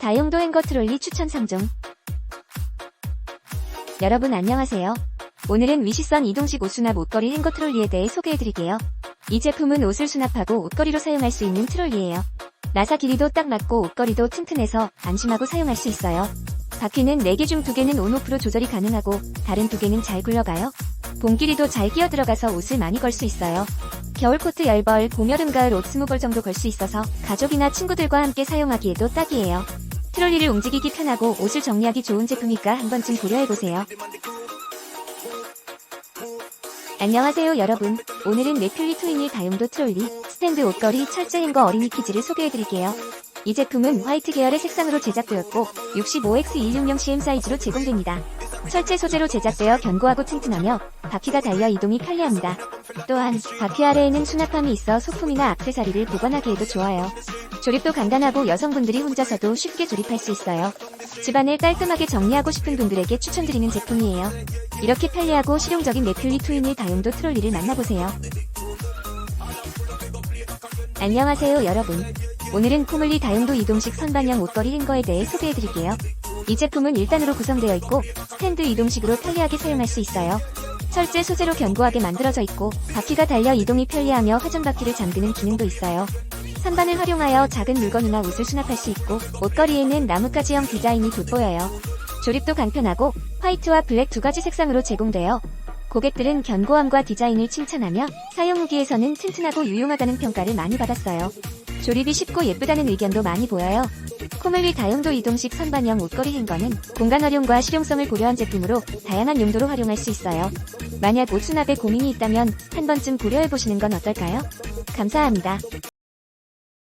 다용도 행거 트롤리 추천 3종. 여러분 안녕하세요. 오늘은 위시선 이동식 옷 수납 옷걸이 행거 트롤리에 대해 소개해드릴게요. 이 제품은 옷을 수납하고 옷걸이로 사용할 수 있는 트롤리예요. 나사 길이도 딱 맞고 옷걸이도 튼튼해서 안심하고 사용할 수 있어요. 바퀴는 4개 중 2개는 온오프로 조절이 가능하고 다른 2개는 잘 굴러가요. 봄 길이도 잘 끼어 들어가서 옷을 많이 걸 수 있어요. 겨울 코트 열벌, 봄, 여름, 가을 옷 20벌 정도 걸 수 있어서 가족이나 친구들과 함께 사용하기에도 딱이에요. 트롤리를 움직이기 편하고 옷을 정리하기 좋은 제품이니까 한 번쯤 고려해보세요. 안녕하세요 여러분. 오늘은 메필리 트윈일 다용도 트롤리, 스탠드 옷걸이 철제 행거 어린이 키즈를 소개해드릴게요. 이 제품은 화이트 계열의 색상으로 제작되었고 65X260cm 사이즈로 제공됩니다. 철제 소재로 제작되어 견고하고 튼튼하며 바퀴가 달려 이동이 편리합니다. 또한 바퀴 아래에는 수납함이 있어 소품이나 액세서리를 보관하기에도 좋아요. 조립도 간단하고 여성분들이 혼자서도 쉽게 조립할 수 있어요. 집안을 깔끔하게 정리하고 싶은 분들에게 추천드리는 제품이에요. 이렇게 편리하고 실용적인 네플리 트윈일 다용도 트롤리를 만나보세요. 안녕하세요 여러분. 오늘은 코물리 다용도 이동식 선반형 옷걸이 행거에 대해 소개해드릴게요. 이 제품은 1단으로 구성되어 있고 스탠드 이동식으로 편리하게 사용할 수 있어요. 철제 소재로 견고하게 만들어져 있고 바퀴가 달려 이동이 편리하며 회전 바퀴를 잠그는 기능도 있어요. 선반을 활용하여 작은 물건이나 옷을 수납할 수 있고 옷걸이에는 나뭇가지형 디자인이 돋보여요. 조립도 간편하고 화이트와 블랙 두 가지 색상으로 제공되어 고객들은 견고함과 디자인을 칭찬하며 사용 후기에서는 튼튼하고 유용하다는 평가를 많이 받았어요. 조립이 쉽고 예쁘다는 의견도 많이 보여요. 코멜리 다용도 이동식 선반형 옷걸이 행거는 공간 활용과 실용성을 고려한 제품으로 다양한 용도로 활용할 수 있어요. 만약 옷 수납에 고민이 있다면 한 번쯤 고려해보시는 건 어떨까요? 감사합니다.